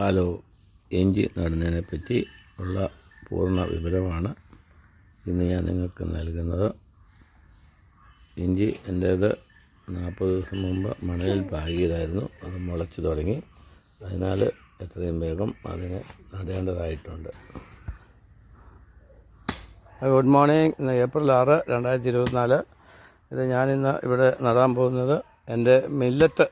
Hello ഇഞ്ചി നടുന്നതിനെ പറ്റി ഉള്ള പൂർണ വിവരമാണ് ഇന്ന് ഞാൻ നിങ്ങൾക്ക് നൽകുന്നത്. ഇഞ്ചി എന്റേത് നാൽപ്പത് ദിവസം മുമ്പ് മണലിൽ പാകിയതായിരുന്നു. അത് മുളച്ചു തുടങ്ങി. അതിനാൽ എത്രയും വേഗം അതിനെ നടേണ്ടതായിട്ടുണ്ട്. ഗുഡ് മോർണിംഗ് ഇന്ന് ഏപ്രിൽ ആറ് രണ്ടായിരത്തി ഇരുപത്തിനാല്. ഇത് ഞാനിന്ന് ഇവിടെ നടാൻ പോകുന്നത് എന്റെ മില്ലറ്റ്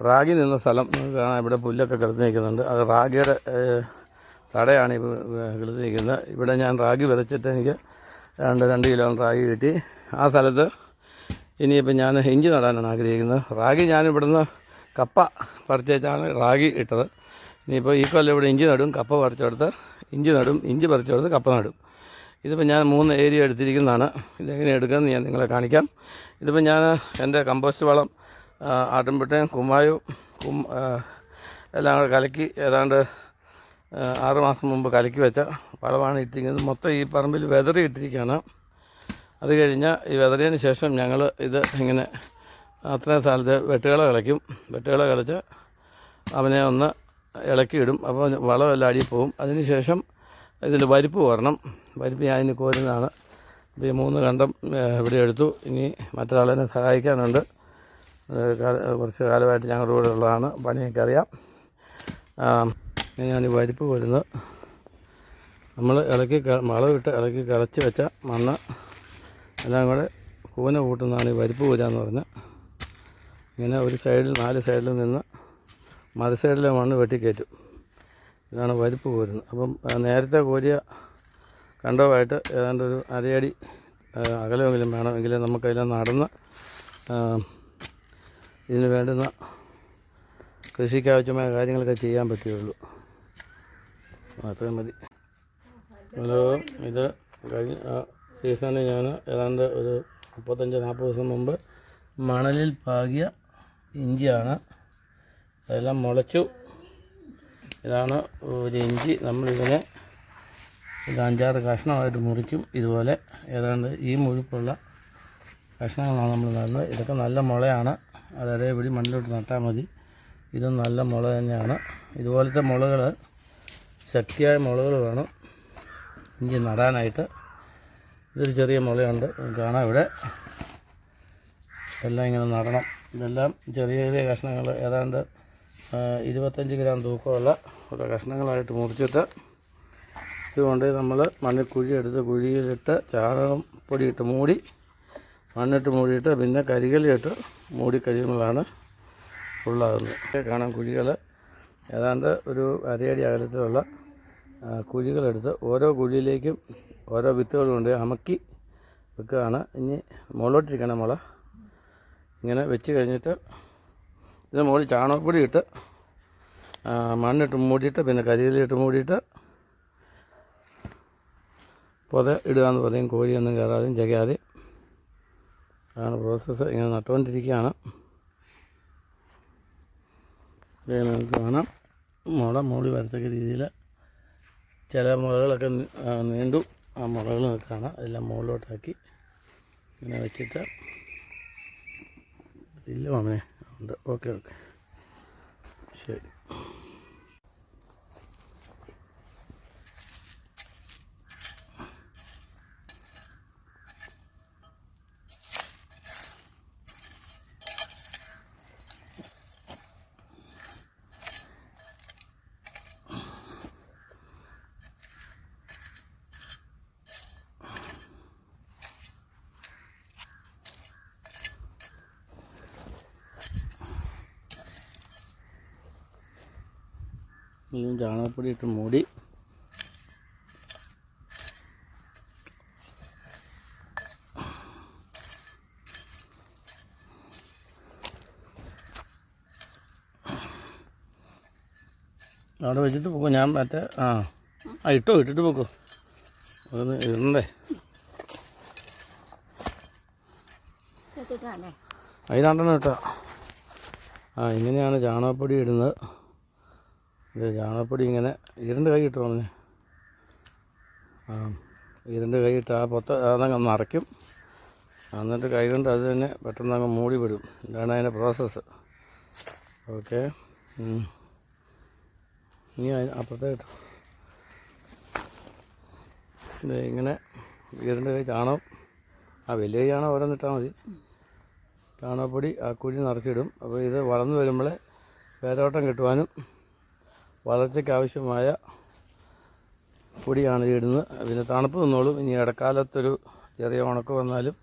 റാഗി നിന്ന സ്ഥലം കാണാം ഇവിടെ പുല്ലൊക്കെ കിടത്തി നിൽക്കുന്നുണ്ട്. അത് റാഗിയുടെ തടയാണ് ഇപ്പോൾ കിടത്തി നിൽക്കുന്നത്. ഇവിടെ ഞാൻ റാഗി വിതച്ചിട്ട് എനിക്ക് രണ്ട് രണ്ട് കിലോ റാഗി കിട്ടി. ആ സ്ഥലത്ത് ഇനിയിപ്പോൾ ഞാൻ ഇഞ്ചി നടാനാണ് ആഗ്രഹിക്കുന്നത്. റാഗി ഞാൻ ഇവിടുന്ന് കപ്പ പറിച്ചാണ് റാഗി ഇട്ടത്. ഇനിയിപ്പോൾ ഈ കൊല്ലം ഇവിടെ ഇഞ്ചി നടും കപ്പ പറിച്ചെടുത്ത് ഇഞ്ചി നടും ഇഞ്ചി പറിച്ചെടുത്ത് കപ്പ നടും. ഇതിപ്പോൾ ഞാൻ മൂന്ന് ഏരിയ എടുത്തിരിക്കുന്നതാണ്. ഇതെങ്ങനെ എടുക്കുന്നത് ഞാൻ നിങ്ങളെ കാണിക്കാം. ഇതിപ്പോൾ ഞാൻ എന്റെ കമ്പോസ്റ്റ് വളം ആട്ടുംപിട്ടയും കുമ്മായും കും എല്ലാം കൂടെ കലക്കി ഏതാണ്ട് ആറുമാസം ആറ് മാസം മുമ്പ് കലക്കി വെച്ച വളമാണ് ഇട്ടിരിക്കുന്നത്. മൊത്തം ഈ പറമ്പിൽ വെതറി ഇട്ടിരിക്കുകയാണ്. അത് കഴിഞ്ഞ് ഈ വെതറിയതിന് ശേഷം ഞങ്ങൾ ഇത് ഇങ്ങനെ അത്രയും സ്ഥലത്ത് വെട്ടുകള കളിക്കും വെട്ടുകള കളിച്ച് അവനെ ഒന്ന് ഇളക്കിയിടും. അപ്പോൾ വളമെല്ലാം അടിയിൽ പോവും അതിന് ശേഷം ഇതിന്റെ വരിപ്പ് വരണം. പരിപ്പ് ഞാൻ ഇനി കോരുന്നതാണ് ഈ മൂന്ന് കണ്ടം ഇവിടെ എടുത്തു. ഇനി മറ്റൊരാളെന്നെ സഹായിക്കാനുണ്ട്. കുറച്ച് കാലമായിട്ട് ഞങ്ങളുടെ കൂടെ ഉള്ളതാണ്. പണിയൊക്കെ അറിയാം ഞാൻ ഈ പരിപ്പ് വരുന്നത് നമ്മൾ ഇളക്കി വളവിട്ട് ഇളക്കി കിളച്ച് വെച്ച മണ്ണ് എല്ലാം കൂടെ കൂന കൂട്ടുന്നതാണ് ഈ പരിപ്പ് കൂരാന്ന് പറഞ്ഞാൽ ഇങ്ങനെ ഒരു സൈഡിൽ നാല് സൈഡിൽ നിന്ന് മറു സൈഡിലെ മണ്ണ് വെട്ടിക്കയറ്റും. ഇതാണ് പരിപ്പ് കോരുന്നത് അപ്പം നേരത്തെ കോരിയ കണ്ടവുമായിട്ട് ഏതാണ്ട് ഒരു അരയടി അകലമെങ്കിലും വേണമെങ്കിൽ നമുക്കതിലെ നടന്ന് ഇതിന് വേണ്ടുന്ന കൃഷിക്ക് ആവശ്യമായ കാര്യങ്ങളൊക്കെ ചെയ്യാൻ പറ്റുകയുള്ളൂ. മാത്രമേ മതി. ഹലോ ഇത് കഴിഞ്ഞ സീസണിൽ ഞാൻ ഏതാണ്ട് ഒരു മുപ്പത്തഞ്ച് നാൽപ്പത് ദിവസം മുമ്പ് മണലിൽ പാകിയ ഇഞ്ചിയാണ്. അതെല്ലാം മുളച്ചു. ഇതാണ് ഒരു ഇഞ്ചി. നമ്മളിതിനെ ഇത് അഞ്ചാറ് കഷ്ണമായിട്ട് മുറിക്കും. ഇതുപോലെ ഏതാണ്ട് ഈ മുഴുപ്പുള്ള കഷ്ണങ്ങളാണ് നമ്മൾ നടുന്നത് ഇതൊക്കെ നല്ല മുളയാണ്. അത് അതേപടി മണ്ണിലോട്ട് നട്ടാൽ മതി. ഇതും നല്ല മുള തന്നെയാണ്. ഇതുപോലത്തെ മുളകൾ ശക്തിയായ മുളകൾ വേണം. ഇഞ്ചി നടാനായിട്ട്. ഇതൊരു ചെറിയ മുളയുണ്ട്. കാണാം ഇവിടെ. എല്ലാം ഇങ്ങനെ നടണം. ഇതെല്ലാം ചെറിയ ചെറിയ കഷ്ണങ്ങൾ ഏതാണ്ട് ഇരുപത്തഞ്ച് ഗ്രാം തൂക്കമുള്ള ഓരോ കഷ്ണങ്ങളായിട്ട് മുറിച്ചിട്ട് ഇതുകൊണ്ട് നമ്മൾ മണ്ണിൽ കുഴി എടുത്ത് കുഴിയിലിട്ട് ചാണകം പൊടിയിട്ട് മൂടി മണ്ണിട്ട് മൂടിയിട്ട് പിന്നെ കരികലിയിട്ട് മൂടി കഴിയുമ്പോഴാണ് ഫുള്ളാകുന്നത് കാണാം കുഴികൾ ഏതാണ്ട് ഒരു അരയടി അകലത്തിലുള്ള കുഴികളെടുത്ത് ഓരോ കുഴിയിലേക്കും ഓരോ വിത്തുകൾ കൊണ്ട് അമക്കി വെക്കുകയാണ്. ഇനി മുകളോട്ടിരിക്കണം മുള. ഇങ്ങനെ വെച്ച് കഴിഞ്ഞിട്ട് ഇത് മുകളിൽ ചാണകപ്പൊടി ഇട്ട് മണ്ണിട്ട് മൂടിയിട്ട് പിന്നെ കരിയിലിട്ട് മൂടിയിട്ട് പൊത ഇടുക എന്ന് പറയും. കോഴിയൊന്നും കയറാതെയും ചകയാതെ അതാണ് പ്രോസസ്സ് ഇങ്ങനെ നട്ടുകൊണ്ടിരിക്കുകയാണ്. നമുക്ക് കാണാം. മുള മൂടി വരത്തക്ക രീതിയിൽ ചില മുളകളൊക്കെ നീണ്ടു. ആ മുളകൾ നിൽക്കുകയാണ് അതെല്ലാം മുകളിലോട്ടാക്കി ഇങ്ങനെ വെച്ചിട്ട് ഇല്ല മാമനെ ഉണ്ട്. Okay okay. ശരി. ഇതും ചാണകപ്പൊടി ഇട്ട് മൂടി. അവിടെ വെച്ചിട്ട് പോകും ഞാൻ മറ്റേ ആ ആ ഇട്ടോ ഇട്ടിട്ട് പോക്കോ? അതൊന്ന് ഇടണ്ടേ? അതിനാണ്ടെന്ന് കേട്ടോ ആ ഇങ്ങനെയാണ് ചാണകപ്പൊടി ഇടുന്നത്. ഇത് ചാണകപ്പൊടി ഇങ്ങനെ ഇരണ്ട് കൈ ഇട്ടു പറഞ്ഞു ആ ഇരണ്ട് കൈ ഇട്ട് ആ പൊത്ത അതങ്ങ് നിറയ്ക്കും എന്നിട്ട് കൈ കൊണ്ട് അത് തന്നെ പെട്ടെന്ന് അങ്ങ് മൂടി വിടും. ഇതാണ് അതിന്റെ പ്രോസസ്സ് ഓക്കെ ഇനി അതിന് അപ്പുറത്തെ കേട്ടോ. ഇത് ഇങ്ങനെ വീടിന്റെ കൈ ചാണകം. ആ വലിയ ചാണകം ഓരോന്നിട്ടാൽ മതി. ചാണകപ്പൊടി ആ കുഴി നിറച്ചിടും. അപ്പോൾ ഇത് വളർന്നു വരുമ്പോൾ വേരോട്ടം കിട്ടുവാനും വളർച്ചയ്ക്ക് ആവശ്യമായ പൊടിയാണ് ഇടുന്നത്. പിന്നെ തണുപ്പ് നിന്നോളും. ഇനി ഇടക്കാലത്തൊരു ചെറിയ ഉണക്ക് വന്നാലും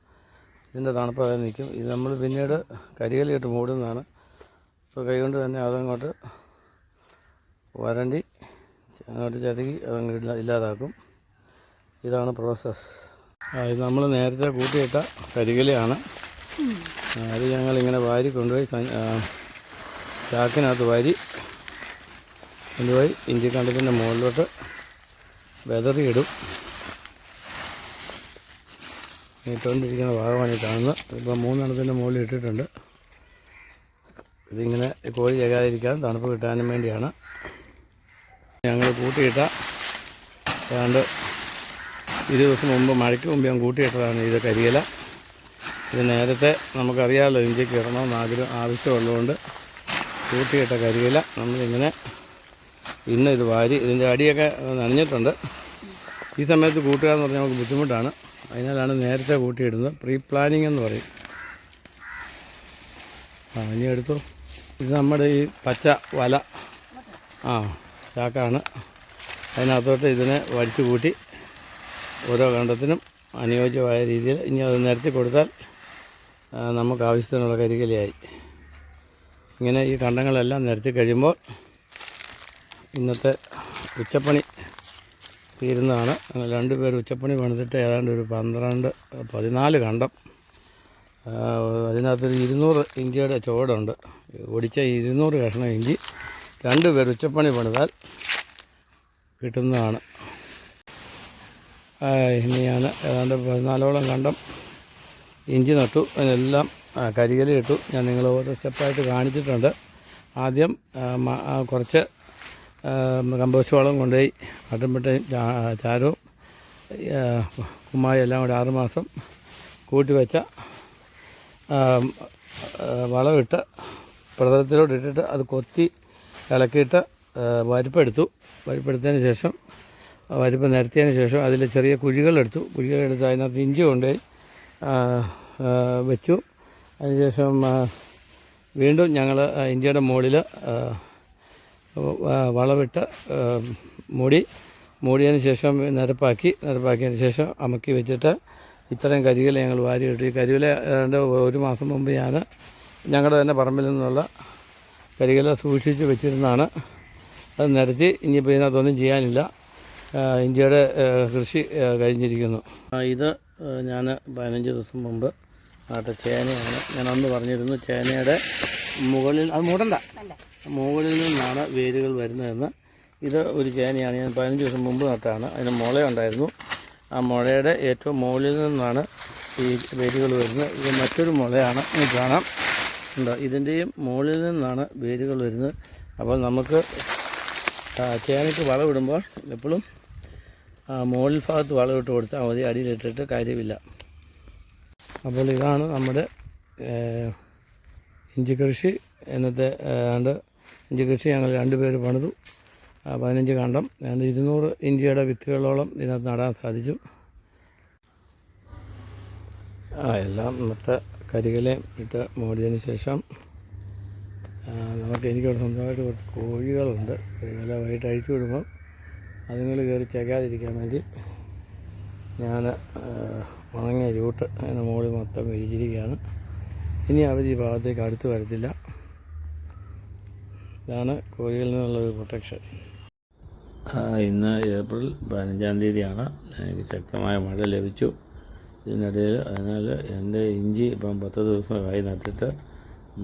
ഇതിന്റെ തണുപ്പ് അതായത് നിൽക്കും. ഇത് നമ്മൾ പിന്നീട് കരികലിട്ട് മൂടുന്നതാണ്. ഇപ്പോൾ കൈകൊണ്ട് തന്നെ അതങ്ങോട്ട് വരണ്ടി അങ്ങോട്ട് ചതുകി അതങ്ങ് ഇല്ല ഇല്ലാതാക്കും. ഇതാണ് പ്രോസസ്സ് ഇത് നമ്മൾ നേരത്തെ കൂട്ടിയിട്ട കരികലയാണ് അത് ഞങ്ങളിങ്ങനെ വാരി കൊണ്ടുപോയി ചാക്കിനകത്ത് വാരി കൊണ്ടുപോയി ഇഞ്ചിക്കണ്ടത്തിന്റെ മുകളിലോട്ട് വെതറിയിടും. ഇട്ടുകൊണ്ടിരിക്കുന്ന ഭാഗമാണ് ഈ കാണുന്നത്. ഇപ്പം മൂന്നെണ്ണത്തിന്റെ മുകളിൽ ഇട്ടിട്ടുണ്ട്. ഇതിങ്ങനെ കോഴി ചകാതിരിക്കാൻ തണുപ്പ് കിട്ടാനും വേണ്ടിയാണ്. ഞങ്ങൾ കൂട്ടിയിട്ട ഏതാണ്ട് ഇരു ദിവസം മുമ്പ് മഴയ്ക്ക് മുമ്പ് ഞാൻ കൂട്ടിയിട്ടതാണ് ഇത് കരിയില. ഇത് നേരത്തെ നമുക്കറിയാമല്ലോ ഇഞ്ചിക്ക് ഇടണമെന്ന് ആഗ്രഹം ആവശ്യമുള്ളതുകൊണ്ട് കൂട്ടിയിട്ട കരിയില. നമ്മളിങ്ങനെ ഇന്ന് ഇത് വാരി ഇതിന്റെ അടിയൊക്കെ നനഞ്ഞിട്ടുണ്ട്. ഈ സമയത്ത് കൂട്ടുക എന്ന് പറഞ്ഞാൽ നമുക്ക് ബുദ്ധിമുട്ടാണ്. അതിനാലാണ് നേരത്തെ കൂട്ടിയിടുന്നത്. പ്രീ പ്ലാനിങ് എന്ന് പറയും. ആ ഇനി എടുത്തു. ഇത് നമ്മുടെ ഈ പച്ച വല. ആ ചാക്കാണ്. അതിനകത്തോട്ട് ഇതിനെ വലിച്ചു കൂട്ടി ഓരോ കണ്ടത്തിനും അനുയോജ്യമായ രീതിയിൽ ഇനി അത് നിരത്തി കൊടുത്താൽ നമുക്ക് ആവശ്യത്തിനുള്ള കരികലയായി ഇങ്ങനെ ഈ കണ്ടങ്ങളെല്ലാം നിരത്തി കഴിയുമ്പോൾ ഇന്നത്തെ ഉച്ചപ്പണി തീരുന്നതാണ്. അങ്ങനെ രണ്ട് പേർ ഉച്ചപ്പണി പണിതിട്ട് ഏതാണ്ട് ഒരു പന്ത്രണ്ട് പതിനാല് കണ്ടം. അതിനകത്തൊരു ഇരുന്നൂറ് ഇഞ്ചിയുടെ ചുവടുണ്ട്. ഒടിച്ച ഇരുന്നൂറ് കഷ്ണം ഇഞ്ചി രണ്ട് പേർ ഉച്ചപ്പണി പണിതാൽ കിട്ടുന്നതാണ്. ഇനിയാണ് ഏതാണ്ട് പതിനാലോളം കണ്ടം ഇഞ്ചി നട്ടു. അതിനെല്ലാം കരികലി ഇട്ടു. ഞാൻ നിങ്ങൾ ഓരോ സ്റ്റെപ്പായിട്ട് കാണിച്ചിട്ടുണ്ട്. ആദ്യം കുറച്ച് കമ്പോസ്റ്റ് വളം കൊണ്ടുപോയി ആട്ടുമ്പട്ടയും ചാ- ചാരവും കുമ്മായും എല്ലാം കൂടെ ആറുമാസം കൂട്ടി വെച്ച വളമിട്ട് പ്രതലത്തിലോട്ട് ഇട്ടിട്ട് അത് കൊത്തി ഇളക്കിയിട്ട് വരിപ്പെടുത്തു. വരിപ്പെടുത്തതിന് ശേഷം വരിപ്പ് നിരത്തിയതിന് ശേഷം അതിൽ ചെറിയ കുഴികളെടുത്തു. കുഴികളെടുത്ത് അതിനകത്ത് ഇഞ്ചി കൊണ്ടുപോയി വെച്ചു. അതിനുശേഷം ശേഷം വീണ്ടും ഞങ്ങൾ ഇഞ്ചിയുടെ മുകളിൽ വളമിട്ട് മൂടി മൂടിയതിന് ശേഷം നിരപ്പാക്കി നിരപ്പാക്കിയതിന് ശേഷം അമക്കി വെച്ചിട്ട് ഇത്രയും കരികില ഞങ്ങൾ വാരിയിട്ടു. ഈ കരികില ഏതാണ്ട് ഒരു മാസം മുമ്പ് ഞാൻ ഞങ്ങളുടെ തന്നെ പറമ്പിൽ നിന്നുള്ള കരികില സൂക്ഷിച്ച് വെച്ചിരുന്നതാണ്. അത് നിരത്തി ഇനിയിപ്പോൾ ഇതിനകത്തൊന്നും ചെയ്യാനില്ല. ഇന്ത്യയുടെ കൃഷി കഴിഞ്ഞിരിക്കുന്നു. ഇത് ഞാൻ പതിനഞ്ച് ദിവസം മുമ്പ് നട്ട ചേനയാണ്. ഞാൻ അന്ന് പറഞ്ഞിരുന്നു ചേനയുടെ മുകളിൽ അത് മൂടണ്ട. മുകളിൽ നിന്നാണ് വേരുകൾ വരുന്നതെന്ന്. ഇത് ഒരു ചേനയാണ്. ഞാൻ പതിനഞ്ച് ദിവസം മുമ്പ് നട്ടാണ് അതിന് മുള ഉണ്ടായിരുന്നു. ആ മുളയുടെ ഏറ്റവും മുകളിൽ നിന്നാണ് ഈ വേരുകൾ വരുന്നത്. ഇത് മറ്റൊരു മുളയാണ്. ഇത് കാണാം. ഉണ്ടോ? ഇതിന്റെയും മുകളിൽ നിന്നാണ് വേരുകൾ വരുന്നത്. അപ്പോൾ നമുക്ക് ചേനയ്ക്ക് വളമിടുമ്പോൾ എപ്പോഴും ആ, മുകളിൽ ഭാഗത്ത് വളമിട്ട് കൊടുത്താൽ മതി. അടിയിലിട്ടിട്ട് കാര്യമില്ല. അപ്പോൾ ഇതാണ് നമ്മുടെ ഇഞ്ചി കൃഷി ഇന്നത്തെ ആണ്ട് ഇഞ്ചി കൃഷി ഞങ്ങൾ രണ്ട് പേര് പണിതു. പതിനഞ്ച് കണ്ടം. ഏതാണ്ട് ഇരുന്നൂറ് ഇഞ്ചിയുടെ വിത്തുകളോളം ഇതിനകത്ത് നടാൻ സാധിച്ചു. ആ എല്ലാം ഇന്നത്തെ കരികലയും ഇട്ട് മൂടിയതിന് ശേഷം നമുക്ക് എനിക്കിവിടെ സ്വന്തമായിട്ട് കുറച്ച് കോഴികളുണ്ട്. കോഴികളെ വൈകിട്ട് അഴിച്ചു വിടുമ്പോൾ അതുങ്ങൾ കയറി ചകാതിരിക്കാൻ വേണ്ടി ഞാൻ ഉണങ്ങിയ രൂട്ട് അതിന് മുകളിൽ മൊത്തം വിരിച്ചിരിക്കുകയാണ് ഇനി അവർ ഈ ഭാഗത്തേക്ക് അടുത്ത് വരത്തില്ല. ഇതാണ് കോഴികളിൽ നിന്നുള്ളൊരു പ്രൊട്ടക്ഷൻ. ഇന്ന് ഏപ്രിൽ പതിനഞ്ചാം തീയതിയാണ്. എനിക്ക് ശക്തമായ മഴ ലഭിച്ചു. ഇതിനിടയിൽ അതിനാൽ എന്റെ ഇഞ്ചി ഇപ്പം പത്ത് ദിവസമായി നട്ടിട്ട്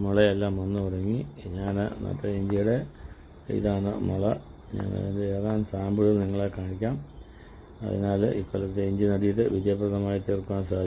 മുളയെല്ലാം വന്നു തുടങ്ങി ഞാൻ നട്ട ഇഞ്ചിയുടെ ഇതാണ് മുള. ഞാൻ അതിന്റെ സാമ്പിൾ നിങ്ങളെ കാണിക്കാം. അതിനാൽ ഇക്കൊല്ലത്തെ ഇഞ്ചി നടിയിട്ട് വിജയപ്രദമായി തീർക്കാൻ സാധിക്കും.